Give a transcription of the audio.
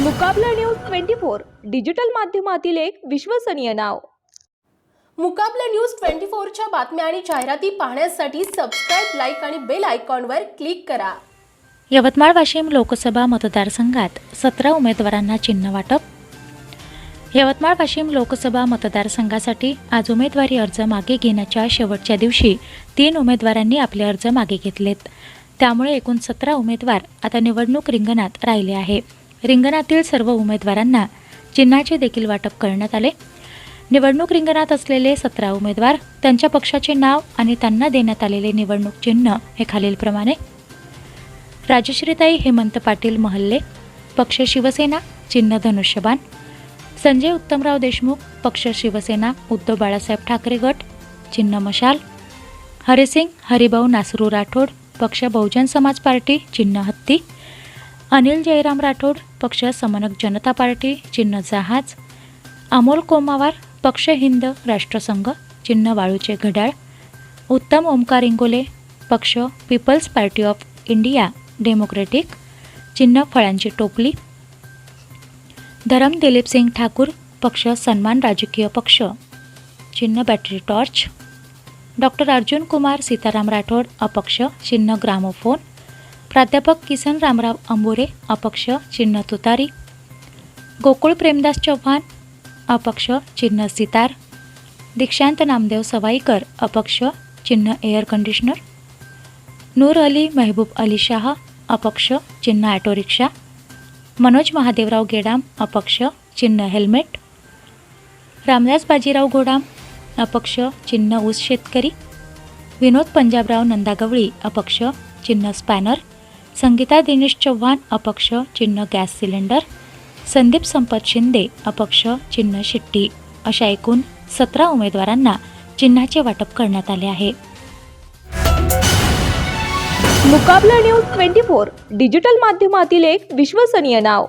Mukabla news twenty four digital माध्यमातील एक विश्वसनीय नाव. मुकाबला न्यूज ट्वेंटी फोरच्या बातम्या आणि जाहिराती पाहण्यासाठी सबस्क्राईब लाईक आणि बेल आयकॉनवर क्लिक करा. यवतमाळ वाशिम लोकसभा मतदारसंघात सतरा उमेदवारांना चिन्ह वाटप. यवतमाळ वाशिम लोकसभा मतदारसंघासाठी आज उमेदवारी अर्ज मागे घेण्याच्या शेवटच्या दिवशी तीन उमेदवारांनी आपले अर्ज मागे घेतलेत. त्यामुळे एकूण सतरा उमेदवार आता निवडणूक रिंगणात राहिले आहे. रिंगणातील सर्व उमेदवारांना चिन्हाचे देखील वाटप करण्यात आले. निवडणूक रिंगणात असलेले सतरा उमेदवार त्यांच्या पक्षाचे नाव आणि त्यांना देण्यात आलेले निवडणूक चिन्ह हे खालीलप्रमाणे. राजश्रीताई हेमंत पाटील महल्ले पक्ष शिवसेना चिन्ह धनुष्यबाण संजय उत्तमराव देशमुख पक्ष शिवसेना उद्धव बाळासाहेब ठाकरे गट चिन्ह मशाल हरिसिंग हरिभाऊ नासरू राठोड पक्ष बहुजन समाज पार्टी चिन्ह हत्ती अनिल जयराम राठोड पक्ष समनक जनता पार्टी चिन्ह जहाज अमोल कोमावार पक्ष हिंद राष्ट्रसंघ चिन्ह वाळूचे घड्याळ उत्तम ओमकार इंगोले पक्ष people's party of India democratic चिन्ह फळांची टोपली धरम दिलीप सिंग ठाकूर पक्ष सन्मान राजकीय पक्ष चिन्ह battery torch doctor Arjun Kumar Sitaram Rathod अपक्ष चिन्ह ग्रामोफोन प्राध्यापक किसन रामराव अंबोरे अपक्ष चिन्ह तुतारी. गोकुळ प्रेमदास चव्हाण अपक्ष चिन्ह सितार. दीक्षांत नामदेव सवाईकर अपक्ष चिन्ह एअर कंडिशनर. नूर अली मेहबूब अली शाह अपक्ष चिन्ह ॲटो रिक्षा. मनोज महादेवराव गेडाम अपक्ष चिन्ह हेल्मेट. रामदास बाजीराव घोडाम अपक्ष चिन्ह ऊस शेतकरी. विनोद पंजाबराव नंदागवळी अपक्ष चिन्ह स्पॅनर. संगीता दिनेश चव्हाण अपक्ष चिन्ह गॅस सिलेंडर. संदीप संपत शिंदे अपक्ष चिन्ह शिट्टी. अशा एकूण सतरा उमेदवारांना चिन्हाचे वाटप करण्यात आले आहे. Mukabla news twenty four digital माध्यमातील एक विश्वसनीय नाव.